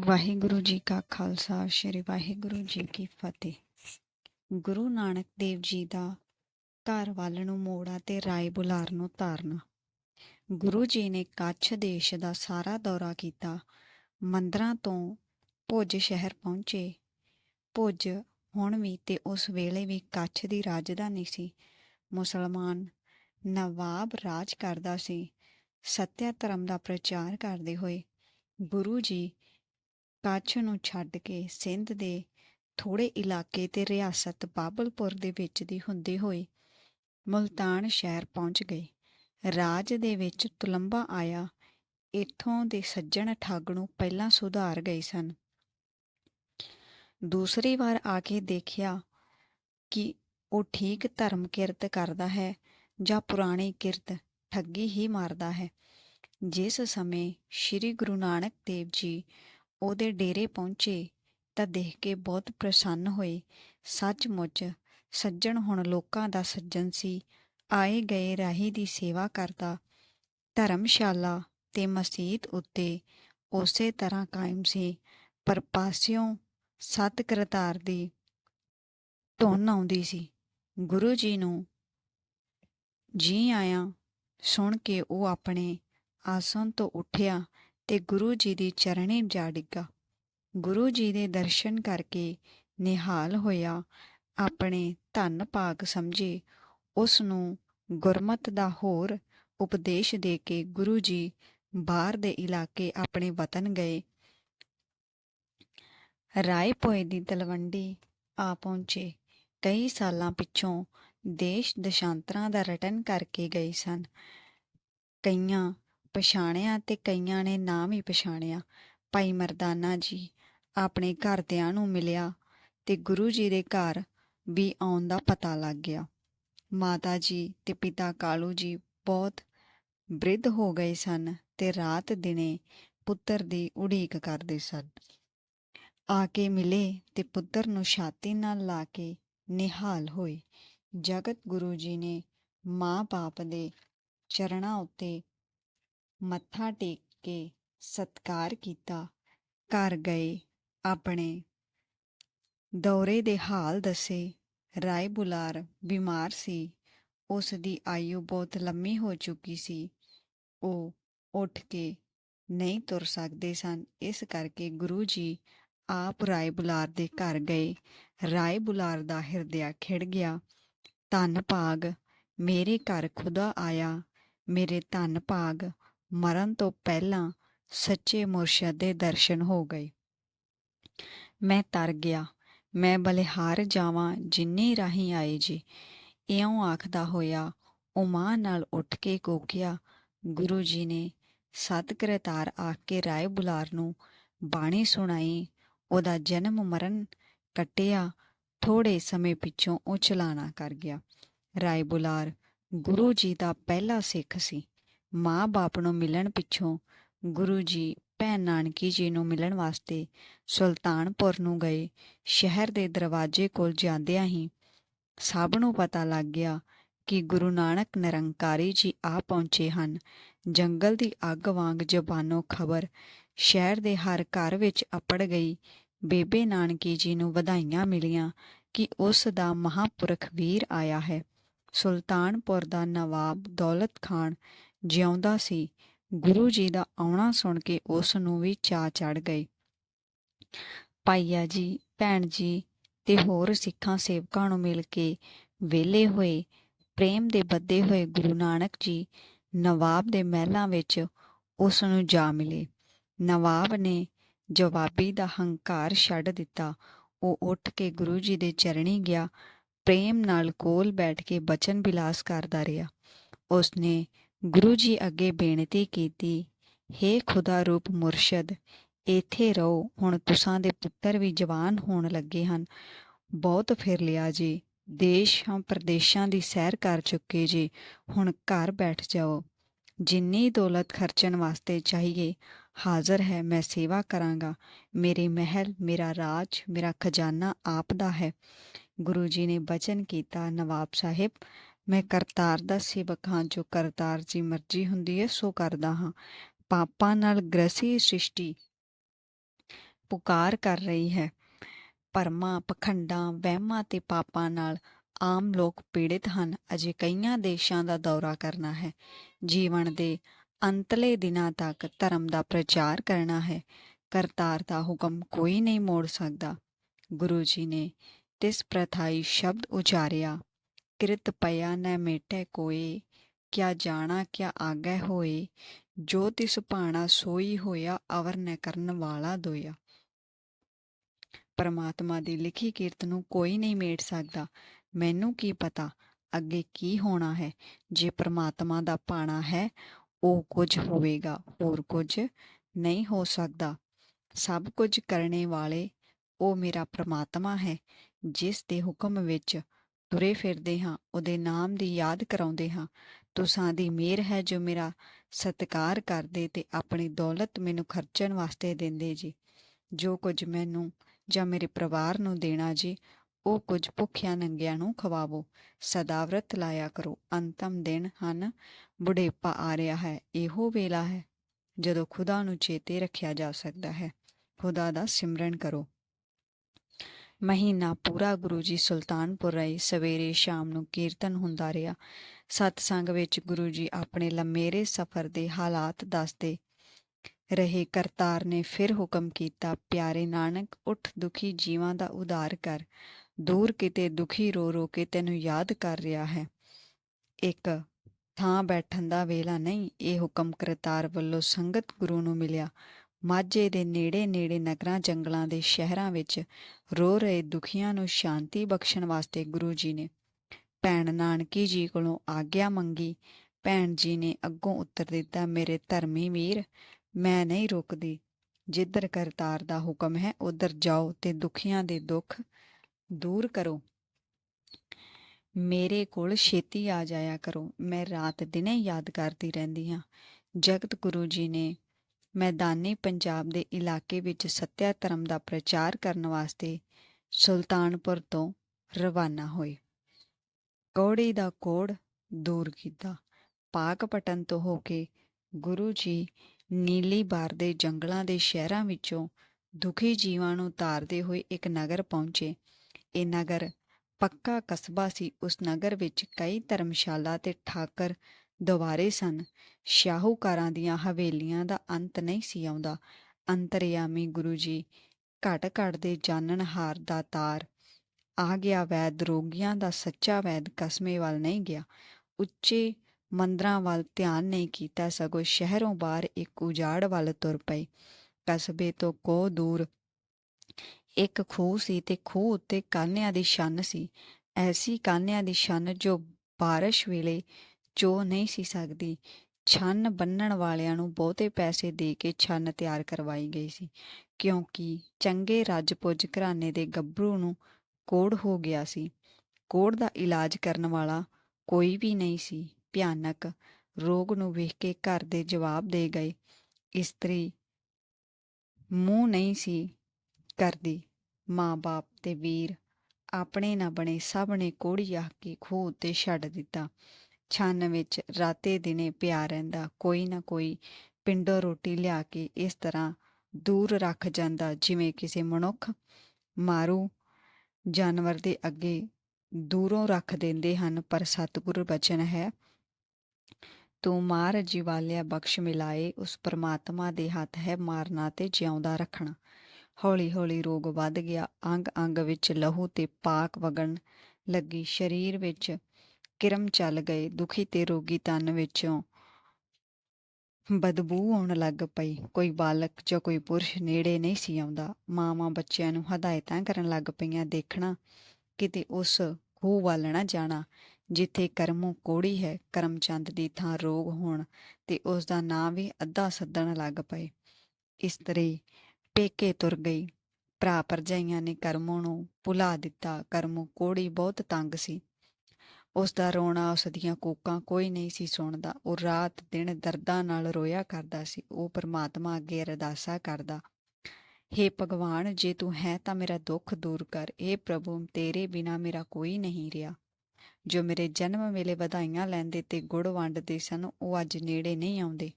ਵਾਹਿਗੁਰੂ ਜੀ ਕਾ ਖਾਲਸਾ, ਸ੍ਰੀ ਵਾਹਿਗੁਰੂ ਜੀ ਕੀ ਫਤਿਹ। ਗੁਰੂ ਨਾਨਕ ਦੇਵ ਜੀ ਦਾ ਘਰ ਵੱਲ ਨੂੰ ਮੋੜਾ ਤੇ ਰਾਏ ਬੁਲਾਰ ਨੂੰ ਧਾਰਨਾ। ਗੁਰੂ ਜੀ ਨੇ ਕੱਛ ਦੇਸ਼ ਦਾ ਸਾਰਾ ਦੌਰਾ ਕੀਤਾ। ਮੰਦਰਾਂ ਤੋਂ ਭੁੱਜ ਸ਼ਹਿਰ ਪਹੁੰਚੇ। ਭੁੱਜ ਹੁਣ ਵੀ ਤੇ ਉਸ ਵੇਲੇ ਵੀ ਕੱਛ ਦੀ ਰਾਜਧਾਨੀ ਸੀ। ਮੁਸਲਮਾਨ ਨਵਾਬ ਰਾਜ ਕਰਦਾ ਸੀ। ਸਤਿਆ ਧਰਮ ਦਾ ਪ੍ਰਚਾਰ ਕਰਦੇ ਹੋਏ ਗੁਰੂ ਜੀ ਕੱਛ ਨੂੰ ਛੱਡ ਕੇ ਸਿੰਧ ਦੇ ਥੋੜੇ ਇਲਾਕੇ ਤੇ ਰਿਆਸਤ ਬਾਬਲਪੁਰ ਦੇ ਵਿੱਚ ਦੀ ਹੁੰਦੇ ਹੋਏ ਮੁਲਤਾਨ ਸ਼ਹਿਰ ਪਹੁੰਚ ਗਏ ਰਾਜ ਦੇ ਵਿੱਚ ਤੁਲੰਬਾ ਆਇਆ, ਇੱਥੋਂ ਦੇ ਸੱਜਣ ਠੱਗ ਨੂੰ ਪਹਿਲਾਂ ਸੁਧਾਰ ਗਏ ਸਨ। ਦੂਸਰੀ ਵਾਰ ਆ ਕੇ ਦੇਖਿਆ ਕਿ ਉਹ ਠੀਕ ਧਰਮ ਕਿਰਤ ਕਰਦਾ ਹੈ ਜਾਂ ਪੁਰਾਣੀ ਕਿਰਤ ਠੱਗੀ ਹੀ ਮਾਰਦਾ ਹੈ। ਜਿਸ ਸਮੇਂ ਸ੍ਰੀ ਗੁਰੂ ਨਾਨਕ ਦੇਵ ਜੀ ਉਹਦੇ ਡੇਰੇ ਪਹੁੰਚੇ ਤਾਂ ਦੇਖ ਕੇ ਬਹੁਤ ਪ੍ਰਸੰਨ ਹੋਏ। ਸੱਚਮੁੱਚ ਸੱਜਣ ਹੁਣ ਲੋਕਾਂ ਦਾ ਸੱਜਣ ਸੀ। ਆਏ ਗਏ ਰਾਹੀ ਦੀ ਸੇਵਾ ਕਰਦਾ ਧਰਮਸ਼ਾਲਾ ਤੇ ਮਸਜਿਦ ਉੱਤੇ ਉਸੇ ਤਰ੍ਹਾਂ ਕਾਇਮ ਸੀ। ਪਰ ਪਾਸਿਓਂ ਸਤ ਕਰਤਾਰ ਦੀ ਧੁਨ ਆਉਂਦੀ ਸੀ। ਗੁਰੂ ਜੀ ਨੂੰ ਜੀ ਆਇਆ ਸੁਣ ਕੇ ਉਹ ਆਪਣੇ ਆਸਣ ਤੋਂ ਉੱਠਿਆ ਤੇ ਗੁਰੂ ਜੀ ਦੀ ਚਰਣੀ ਜਾ ਡਿੱਗਾ। ਗੁਰੂ ਜੀ ਦੇ ਦਰਸ਼ਨ ਕਰਕੇ ਨਿਹਾਲ ਹੋਇਆ, ਆਪਣੇ ਧੰਨ ਭਾਗ ਸਮਝੇ। ਉਸ ਨੂੰ ਗੁਰਮਤ ਦਾ ਹੋਰ ਉਪਦੇਸ਼ ਦੇ ਕੇ ਗੁਰੂ ਜੀ ਬਾਹਰ ਦੇ ਇਲਾਕੇ ਆਪਣੇ ਵਤਨ ਗਏ। ਰਾਏ ਪੋਏ ਦੀ ਤਲਵੰਡੀ ਆ ਪਹੁੰਚੇ। ਕਈ ਸਾਲਾਂ ਪਿੱਛੋਂ ਦੇਸ਼ ਦਸ਼ਾਂਤਰਾਂ ਦਾ ਰਟਨ ਕਰਕੇ ਗਏ ਸਨ। ਕਈਆਂ ਪਛਾਣਿਆ ਤੇ ਕਈਆਂ ਨੇ ਨਾਮ ਹੀ ਪਛਾਣਿਆ। ਭਾਈ ਮਰਦਾਨਾ ਜੀ, ਆਪਣੇ ਘਰਦਿਆਂ ਨੂੰ ਮਿਲਿਆ ਤੇ ਗੁਰੂ ਜੀ ਦੇ ਘਰ ਵੀ ਆਉਣ ਦਾ ਪਤਾ ਲੱਗ ਗਿਆ। ਮਾਤਾ ਜੀ ਤੇ ਪਿਤਾ ਕਾਲੂ ਜੀ ਬਹੁਤ ਬ੍ਰਿਧ ਹੋ ਗਏ ਸਨ ਤੇ ਰਾਤ ਦਿਨੇ ਪੁੱਤਰ ਦੀ ਉਡੀਕ ਕਰਦੇ ਸਨ। ਆ ਕੇ ਮਿਲੇ ਤੇ ਪੁੱਤਰ ਨੂੰ ਛਾਤੀ ਨਾਲ ਲਾ ਕੇ ਨਿਹਾਲ ਹੋਏ। ਜਗਤ ਗੁਰੂ ਜੀ ਨੇ ਮਾਂ ਬਾਪ ਦੇ ਚਰਣਾ ਉੱਤੇ ਮੱਥਾ ਟੇਕ ਕੇ ਸਤਕਾਰ ਕੀਤਾ। ਘਰ ਗਏ, ਆਪਣੇ ਦੌਰੇ ਦੇ ਹਾਲ ਦੱਸੇ। ਰਾਏ ਬੁਲਾਰ ਬਿਮਾਰ ਸੀ। ਉਸ ਦੀ ਆਯੂ ਬਹੁਤ ਲੰਮੀ ਹੋ ਚੁੱਕੀ ਸੀ। ਉਹ ਉੱਠ ਕੇ ਨਹੀਂ ਤੁਰ ਸਕਦੇ ਸਨ। ਇਸ ਕਰਕੇ ਗੁਰੂ ਜੀ ਆਪ ਰਾਏ ਬੁਲਾਰ ਦੇ ਘਰ ਗਏ। ਰਾਏ ਬੁਲਾਰ ਦਾ ਹਿਰਦਿਆ ਖਿੜ ਗਿਆ। ਧੰਨ ਭਾਗ, ਮੇਰੇ ਘਰ ਖੁਦਾ ਆਇਆ। ਮੇਰੇ ਧੰਨ ਭਾਗ ਮਰਨ ਤੋਂ ਪਹਿਲਾਂ ਸੱਚੇ ਮੁਰਸ਼ਦ ਦੇ ਦਰਸ਼ਨ ਹੋ ਗਏ। ਮੈਂ ਤਰ ਗਿਆ। ਮੈਂ ਬਲਿਹਾਰ ਜਾਵਾਂ ਜਿੰਨੇ ਰਾਹੀਂ ਆਏ ਜੀ। ਇਉਂ ਆਖਦਾ ਹੋਇਆ ਉਹ ਮਾਂ ਨਾਲ ਉੱਠ ਕੇ ਕੋਕਿਆ ਗੁਰੂ ਜੀ ਨੇ ਸਤ ਕਰਤਾਰ ਆਖ ਕੇ ਰਾਏ ਬੁਲਾਰ ਨੂੰ ਬਾਣੀ ਸੁਣਾਈ, ਉਹਦਾ ਜਨਮ ਮਰਨ ਕੱਟਿਆ ਥੋੜੇ ਸਮੇਂ ਪਿੱਛੋਂ ਉਹ ਚਲਾਣਾ ਕਰ ਗਿਆ। ਰਾਏ ਬੁਲਾਰ, ਗੁਰੂ ਜੀ ਦਾ ਪਹਿਲਾ ਸਿੱਖ ਸੀ। ਮਾਂ-ਬਾਪ ਨੂੰ ਮਿਲਣ ਪਿੱਛੋਂ ਗੁਰੂ ਜੀ, ਭੈਣ ਨਾਨਕੀ ਜੀ ਨੂੰ ਮਿਲਣ ਵਾਸਤੇ ਸੁਲਤਾਨਪੁਰ ਨੂੰ ਗਏ। ਸ਼ਹਿਰ ਦੇ ਦਰਵਾਜ਼ੇ ਕੋਲ ਜਾਂਦਿਆਂ ਹੀ ਸਭ ਨੂੰ ਪਤਾ ਲੱਗ ਗਿਆ ਕਿ ਗੁਰੂ ਨਾਨਕ ਨਿਰੰਕਾਰੀ ਜੀ ਆ ਪਹੁੰਚੇ ਹਨ। ਜੰਗਲ ਦੀ ਅੱਗ ਵਾਂਗ ਜ਼ਬਾਨੋਂ ਖਬਰ ਸ਼ਹਿਰ ਦੇ ਹਰ ਘਰ ਵਿੱਚ ਅਪੜ ਗਈ। ਬੇਬੇ ਨਾਨਕੀ ਜੀ ਨੂੰ ਵਧਾਈਆਂ ਮਿਲੀਆਂ ਕਿ ਉਸ ਦਾ ਮਹਾਪੁਰਖ ਵੀਰ ਆਇਆ ਹੈ। ਸੁਲਤਾਨਪੁਰ ਦਾ ਨਵਾਬ ਦੌਲਤ ਖਾਨ ਜਿਉਂਦਾ ਸੀ। ਗੁਰੂ ਜੀ ਦਾ ਆਉਣਾ ਸੁਣ ਕੇ ਉਸ ਨੂੰ ਵੀ ਚਾਹ ਚੜ ਗਈ ਪਾਈਆ ਜੀ, ਭੈਣ ਜੀ ਤੇ ਹੋਰ ਸਿੱਖਾਂ ਸੇਵਕਾਂ ਨੂੰ ਮਿਲ ਕੇ ਵੇਲੇ ਹੋਏ, ਪ੍ਰੇਮ ਦੇ ਬੱਦੇ ਹੋਏ ਗੁਰੂ ਨਾਨਕ ਜੀ ਨਵਾਬ ਦੇ ਮਹਿਲਾਂ ਵਿੱਚ ਉਸ ਨੂੰ ਜਾ ਮਿਲੇ। ਨਵਾਬ ਨੇ ਜਵਾਬੀ ਦਾ ਹੰਕਾਰ ਛੱਡ ਦਿੱਤਾ। ਉਹ ਉੱਠ ਕੇ ਗੁਰੂ ਜੀ ਦੇ ਚਰਣੀ ਗਿਆ। ਪ੍ਰੇਮ ਨਾਲ ਕੋਲ ਬੈਠ ਕੇ ਬਚਨ ਬਿਲਾਸ ਕਰਦਾ ਰਿਹਾ। ਉਸਨੇ ਗੁਰੂ ਜੀ ਅੱਗੇ ਬੇਨਤੀ ਕੀਤੀ हे ਖੁਦਾ ਰੂਪ ਮੁਰਸ਼ਦ, ਇੱਥੇ ਰਹੋ, ਹੁਣ ਤੁਸਾਂ ਦੇ ਪੁੱਤਰ ਵੀ ਜਵਾਨ ਹੋਣ ਲੱਗੇ ਹਨ। ਬਹੁਤ ਫਿਰ ਲਿਆ ਜੀ, ਦੇਸ਼ਾਂ ਪ੍ਰਦੇਸ਼ਾਂ ਦੀ ਸੈਰ ਕਰ ਚੁੱਕੇ ਜੀ, ਹੁਣ ਘਰ ਬੈਠ ਜਾਓ। ਜਿੰਨੀ ਦੌਲਤ ਖਰਚਣ ਵਾਸਤੇ ਚਾਹੀਏ, ਹਾਜ਼ਰ ਹੈ, ਮੈਂ ਸੇਵਾ ਕਰਾਂਗਾ। ਮੇਰੇ ਮਹਿਲ, ਮੇਰਾ ਰਾਜ, ਮੇਰਾ ਖਜ਼ਾਨਾ ਆਪ ਦਾ ਹੈ। ਗੁਰੂ ਜੀ ਨੇ ਬਚਨ ਕੀਤਾ ਨਵਾਬ ਸਾਹਿਬ ਮੈਂ ਕਰਤਾਰ ਦਾ ਸੇਵਕ ਹਾਂ, ਜੋ ਕਰਤਾਰ ਦੀ ਮਰਜ਼ੀ ਹੁੰਦੀ ਹੈ, ਸੋ ਕਰਦਾ ਹਾਂ। ਪਾਪਾਂ ਨਾਲ ਗ੍ਰਸੀ ਸ੍ਰਿਸ਼ਟੀ ਪੁਕਾਰ ਕਰ ਰਹੀ ਹੈ। ਭਰਮਾਂ ਪਖੰਡਾਂ, ਵਹਿਮਾਂ ਤੇ ਪਾਪਾਂ ਨਾਲ ਆਮ ਲੋਕ ਪੀੜਿਤ ਹਨ। ਅਜੇ ਕਈਆਂ ਦੇਸ਼ਾਂ ਦਾ ਦੌਰਾ ਕਰਨਾ ਹੈ। ਜੀਵਨ ਦੇ ਅੰਤਲੇ ਦਿਨਾਂ ਤੱਕ ਧਰਮ ਦਾ ਪ੍ਰਚਾਰ ਕਰਨਾ ਹੈ। ਕਰਤਾਰ ਦਾ ਹੁਕਮ ਕੋਈ ਨਹੀਂ ਮੋੜ ਸਕਦਾ। ਗੁਰੂ ਜੀ ਨੇ ਤਿਸ ਪ੍ਰਥਾਈ ਸ਼ਬਦ ਉਚਾਰਿਆ। ਕਿਰਤ ਪਿਆ ਨ ਮੇਟੇ ਕੋਏ ਕਿਆ ਜਾਣਾ ਕਿਆ ਆਗੈ ਹੋਏ, ਜੋ ਤਿਸ ਭਾਣਾ ਸੋਈ ਹੋਇਆ ਅਵਰ ਨ ਕਰਨ ਵਾਲਾ ਦੋਇਆ। ਪਰਮਾਤਮਾ ਦੀ ਲਿਖੀ ਕੀਰਤ ਨੂੰ ਕੋਈ ਨਹੀਂ ਮੇਟ ਸਕਦਾ। ਮੈਨੂੰ ਕੀ ਪਤਾ ਅੱਗੇ ਕੀ ਹੋਣਾ ਹੈ, ਜੇ ਪਰਮਾਤਮਾ ਦਾ ਭਾਣਾ ਹੈ, ਉਹ ਕੁਝ ਹੋਵੇਗਾ, ਹੋਰ ਕੁਝ ਨਹੀਂ ਹੋ ਸਕਦਾ। ਸਭ ਕੁਝ ਕਰਨੇ ਵਾਲੇ, ਉਹ ਮੇਰਾ ਪ੍ਰਮਾਤਮਾ ਹੈ, ਜਿਸ ਦੇ ਹੁਕਮ ਵਿੱਚ ਤੁਰੇ ਫਿਰਦੇ ਹਾਂ, ਉਹਦੇ ਨਾਮ ਦੀ ਯਾਦ ਕਰਾਉਂਦੇ ਹਾਂ। ਤੁਸਾਂ ਦੀ ਮਿਹਰ ਹੈ ਜੋ ਮੇਰਾ ਸਤਿਕਾਰ ਕਰਦੇ ਤੇ ਆਪਣੀ ਦੌਲਤ ਮੈਨੂੰ ਖਰਚਣ ਵਾਸਤੇ ਦਿੰਦੇ ਜੀ। ਜੋ ਕੁਝ ਮੈਨੂੰ ਜਾਂ ਮੇਰੇ ਪਰਿਵਾਰ ਨੂੰ ਦੇਣਾ ਜੀ, ਉਹ ਕੁਝ ਭੁੱਖਿਆਂ ਨੰਗਿਆਂ ਨੂੰ ਖਵਾਵੋ। ਸਦਾ ਵਰਤ ਲਾਇਆ ਕਰੋ, ਅੰਤਮ ਦਿਨ ਹਨ, ਬੁਢੇਪਾ ਆ ਰਿਹਾ ਹੈ, ਇਹੋ ਵੇਲਾ ਹੈ, ਜਦੋਂ ਖੁਦਾ ਨੂੰ ਚੇਤੇ ਰੱਖਿਆ ਜਾ ਸਕਦਾ ਹੈ। ਖੁਦਾ ਦਾ ਸਿਮਰਨ ਕਰੋ। ਮਹੀਨਾ ਪੂਰਾ ਗੁਰੂ ਜੀ ਸੁਲਤਾਨਪੁਰ ਰਹੇ ਸਵੇਰੇ ਸ਼ਾਮ ਨੂੰ ਕੀਰਤਨ ਹੁੰਦਾ ਰਿਹਾ। ਸਤਸੰਗ ਵਿੱਚ ਗੁਰੂ ਜੀ ਆਪਣੇ ਲੰਮੇਰੇ ਸਫ਼ਰ ਦੇ ਹਾਲਾਤ ਦੱਸਦੇ ਰਹੇ। ਕਰਤਾਰ ਨੇ ਫਿਰ ਹੁਕਮ ਕੀਤਾ, ਪਿਆਰੇ ਨਾਨਕ, ਉੱਠ ਦੁਖੀ ਜੀਵਾਂ ਦਾ ਉਧਾਰ ਕਰ। ਦੂਰ ਕਿਤੇ ਦੁਖੀ ਰੋ ਰੋ ਕੇ ਤੈਨੂੰ ਯਾਦ ਕਰ ਰਿਹਾ ਹੈ। ਇੱਕ ਥਾਂ ਬੈਠਣ ਦਾ ਵੇਲਾ ਨਹੀਂ। ਇਹ ਹੁਕਮ ਕਰਤਾਰ ਵੱਲੋਂ ਸੰਗਤ ਗੁਰੂ ਨੂੰ ਮਿਲਿਆ। ਮਾਝੇ ਦੇ ਨੇੜੇ ਨੇੜੇ ਨਗਰਾਂ, ਜੰਗਲਾਂ ਦੇ ਸ਼ਹਿਰਾਂ ਵਿੱਚ ਰੋ ਰਹੇ ਦੁਖੀਆਂ ਨੂੰ ਸ਼ਾਂਤੀ ਬਖਸ਼ਣ ਵਾਸਤੇ ਗੁਰੂ ਜੀ ਨੇ ਭੈਣ ਨਾਨਕੀ ਜੀ ਕੋਲੋਂ ਆਗਿਆ ਮੰਗੀ। ਭੈਣ ਜੀ ਨੇ ਅੱਗੋਂ ਉੱਤਰ ਦਿੱਤਾ, ਮੇਰੇ ਧਰਮੀ ਵੀਰ, ਮੈਂ ਨਹੀਂ ਰੁਕਦੀ। ਜਿੱਧਰ ਕਰਤਾਰ ਦਾ ਹੁਕਮ ਹੈ, ਉਧਰ ਜਾਓ ਤੇ ਦੁਖੀਆਂ ਦੇ ਦੁੱਖ ਦੂਰ ਕਰੋ। ਮੇਰੇ ਕੋਲ ਛੇਤੀ ਆ ਜਾਇਆ ਕਰੋ। ਮੈਂ ਰਾਤ ਦਿਨੇ ਯਾਦ ਕਰਦੀ ਰਹਿੰਦੀ ਹਾਂ। ਜਗਤ ਗੁਰੂ ਜੀ ਨੇ ਮੈਦਾਨੀ ਪੰਜਾਬ ਦੇ ਇਲਾਕੇ ਵਿੱਚ ਸੱਤਿਆ ਧਰਮ ਦਾ ਪ੍ਰਚਾਰ ਕਰਨ ਵਾਸਤੇ ਸੁਲਤਾਨਪੁਰ ਤੋਂ ਰਵਾਨਾ ਹੋਏ। ਕੋੜੀ ਦਾ ਕੋੜ ਦੂਰ ਕੀਤਾ ਪਾਕ ਪਟਨ ਤੋਂ ਹੋ ਕੇ ਗੁਰੂ ਜੀ ਨੀਲੀ ਬਾਰ ਦੇ ਜੰਗਲਾਂ ਦੇ ਸ਼ਹਿਰਾਂ ਵਿੱਚੋਂ ਦੁਖੀ ਜੀਵਾਂ ਨੂੰ ਤਾਰਦੇ ਹੋਏ ਇੱਕ ਨਗਰ ਪਹੁੰਚੇ। ਇਹ ਨਗਰ ਪੱਕਾ ਕਸਬਾ ਸੀ। ਉਸ ਨਗਰ ਵਿੱਚ ਕਈ ਧਰਮਸ਼ਾਲਾ ਤੇ ਠਾਕਰ ਦੁਬਾਰੇ ਸਨ। ਸ਼ਾਹੂਕਾਰਾਂ ਦੀਆਂ ਹਵੇਲੀਆਂ ਦਾ ਅੰਤ ਨਹੀਂ ਸੀ ਆਉਂਦਾ। ਅੰਤਰਯਾਮੀ ਗੁਰੂ ਜੀ ਘਟ ਘਟ ਦੇ ਜਾਣਨਹਾਰ ਦਾ ਤਾਰ। ਆ ਗਿਆ ਵੈਦ, ਰੋਗੀਆਂ ਦਾ ਸੱਚਾ ਵੈਦ ਕਸਮੇ ਵੱਲ ਨਹੀਂ ਗਿਆ। ਉੱਚੇ ਮੰਦਰਾਂ ਵੱਲ ਧਿਆਨ ਨਹੀਂ ਕੀਤਾ ਸਗੋਂ ਸ਼ਹਿਰੋਂ ਬਾਹਰ ਇੱਕ ਉਜਾੜ ਵੱਲ ਤੁਰ ਪਏ। ਕਸਬੇ ਤੋਂ ਕੋ ਦੂਰ? ਇੱਕ ਖੂਹ ਸੀ ਤੇ ਖੂਹ ਉੱਤੇ ਕਾਨਿਆਂ ਦੀ ਛੰਨ ਸੀ। ਐਸੀ ਕਾਨਿਆਂ ਦੀ ਛੰਨ ਜੋ ਬਾਰਿਸ਼ ਵੇਲੇ ਚੋ ਨਹੀਂ ਸੀ ਸਕਦੀ, ਛੰਨ ਬੰਨਣ ਵਾਲਿਆਂ ਨੂੰ ਬਹੁਤੇ ਪੈਸੇ ਦੇ ਕੇ ਛੰਨ ਤਿਆਰ ਕਰਵਾਈ ਗਈ ਸੀ, ਕਿਉਂਕਿ ਚੰਗੇ ਰਾਜਪੁੱਜ ਘਰਾਣੇ ਦੇ ਗੱਭਰੂ ਨੂੰ ਕੋੜ ਹੋ ਗਿਆ ਸੀ। ਕੋੜ ਦਾ ਇਲਾਜ ਕਰਨ ਵਾਲਾ ਕੋਈ ਵੀ ਨਹੀਂ ਸੀ। ਭਿਆਨਕ ਰੋਗ ਨੂੰ ਵੇਖ ਕੇ ਘਰ ਦੇ ਜਵਾਬ ਦੇ ਗਏ, ਇਸਤਰੀ ਮੂੰਹ ਨਹੀਂ ਸੀ ਕਰਦੀ। ਮਾਂ-ਬਾਪ ਤੇ ਵੀਰ ਆਪਣੇ ਨਾ ਬਣੇ ਸਭ ਨੇ ਕੋੜੀ ਆਖ ਕੇ ਖੂਹ ਉੱਤੇ ਛੱਡ ਦਿੱਤਾ। ਛੰਨ ਵਿੱਚ ਰਾਤੇ ਦਿਨੇ ਪਿਆ ਰਹਿੰਦਾ, ਕੋਈ ਨਾ ਕੋਈ ਪਿੰਡੋਂ ਰੋਟੀ ਲਿਆ ਕੇ ਇਸ ਤਰ੍ਹਾਂ ਦੂਰ ਰੱਖ ਜਾਂਦਾ, ਜਿਵੇਂ ਕਿਸੇ ਮਨੁੱਖ ਮਾਰੂ ਜਾਨਵਰ ਦੇ ਅੱਗੇ ਦੂਰੋਂ ਰੱਖ ਦਿੰਦੇ ਹਨ, ਪਰ ਸਤਿਗੁਰ ਬਚਨ ਹੈ, ਤੂੰ ਮਾਰ ਜੀਵਾਲਿਆ ਬਖਸ਼ ਮਿਲਾਏ, ਉਸ ਪਰਮਾਤਮਾ ਦੇ ਹੱਥ ਹੈ ਮਾਰਨਾ ਤੇ ਜਿਉਂਦਾ ਰੱਖਣਾ। ਹੌਲੀ ਹੌਲੀ ਰੋਗ ਵੱਧ ਗਿਆ ਅੰਗ ਅੰਗ ਵਿੱਚ ਲਹੂ ਤੇ ਪਾਕ ਵਗਣ ਲੱਗੀ, ਸਰੀਰ ਵਿੱਚ ਕਿਰਮ ਚੱਲ ਗਏ, ਦੁਖੀ ਤੇ ਰੋਗੀ ਤਨ ਵਿੱਚੋਂ। ਬਦਬੂ ਆਉਣ ਲੱਗ ਪਈ। ਕੋਈ ਬਾਲਕ ਜਾਂ ਕੋਈ ਪੁਰਸ਼ ਨੇੜੇ ਨਹੀਂ ਸੀ ਆਉਂਦਾ। ਮਾਵਾਂ ਬੱਚਿਆਂ ਨੂੰ ਹਦਾਇਤਾਂ ਕਰਨ ਲੱਗ ਪਈਆਂ, ਦੇਖਣਾ ਕਿਤੇ ਉਸ ਖੂਹ ਵੱਲ ਨਾ ਜਾਣਾ, ਜਿੱਥੇ ਕਰਮੋਂ ਕੋੜੀ ਹੈ, ਕਰਮਚੰਦ ਦੀ ਥਾਂ ਰੋਗ ਹੋਣ ਤੇ ਉਸ ਦਾ ਨਾਂ ਵੀ ਅੱਧਾ ਸੱਦਣ ਲੱਗ ਪਏ। ਇਸਤਰੀ ਪੇਕੇ ਤੁਰ ਗਈ। ਭਰਾ ਭਰਜਾਈਆਂ ਨੇ ਕਰਮੋਂ ਨੂੰ ਭੁਲਾ ਦਿੱਤਾ। ਕਰਮੋਂ ਕੋੜੀ ਬਹੁਤ ਤੰਗ ਸੀ। ਉਸ ਦਾ ਰੋਣਾ ਉਸ ਦੀਆਂ ਕੂਕਾਂ ਕੋਈ ਨਹੀਂ ਸੀ ਸੁਣਦਾ। ਉਹ ਰਾਤ ਦਿਨ ਦਰਦਾਂ ਨਾਲ ਰੋਇਆ ਕਰਦਾ ਸੀ। ਉਹ ਪਰਮਾਤਮਾ ਅੱਗੇ ਅਰਦਾਸਾ ਕਰਦਾ हे ਭਗਵਾਨ, ਜੇ ਤੂੰ ਹੈ ਤਾਂ ਮੇਰਾ ਦੁੱਖ ਦੂਰ ਕਰ। हे ਪ੍ਰਭੂ, ਤੇਰੇ ਬਿਨਾ ਮੇਰਾ ਕੋਈ ਨਹੀਂ ਰਿਹਾ। ਜੋ ਮੇਰੇ ਜਨਮ ਵੇਲੇ ਵਧਾਈਆਂ ਲੈਂਦੇ ਤੇ ਗੁੜ ਵੰਡਦੇ ਸਨ, ਉਹ ਅੱਜ ਨੇੜੇ ਨਹੀਂ ਆਉਂਦੇ।